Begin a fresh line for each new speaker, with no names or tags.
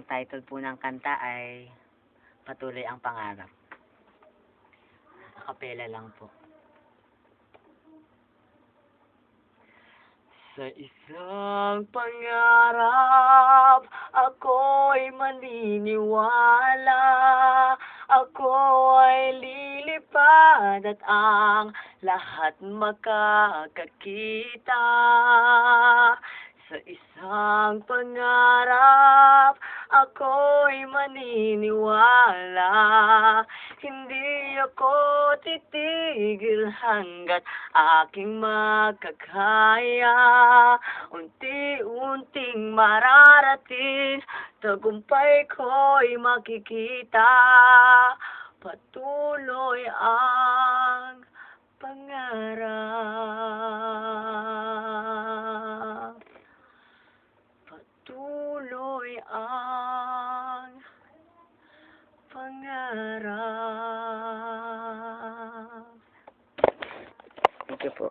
Ang title po ng kanta ay Patuloy ang Pangarap. Akapela lang po. Sa isang pangarap, ako'y maniniwala. Ako ay lilipad at ang lahat makakakita. Sa isang pangarap, ako'y maniniwala. Hindi ako titigil hanggat aking makakaya. Unti-unting mararating, tagumpay ko'y makikita. Patuloy ang Patuloy ang pangarap. Thank you po.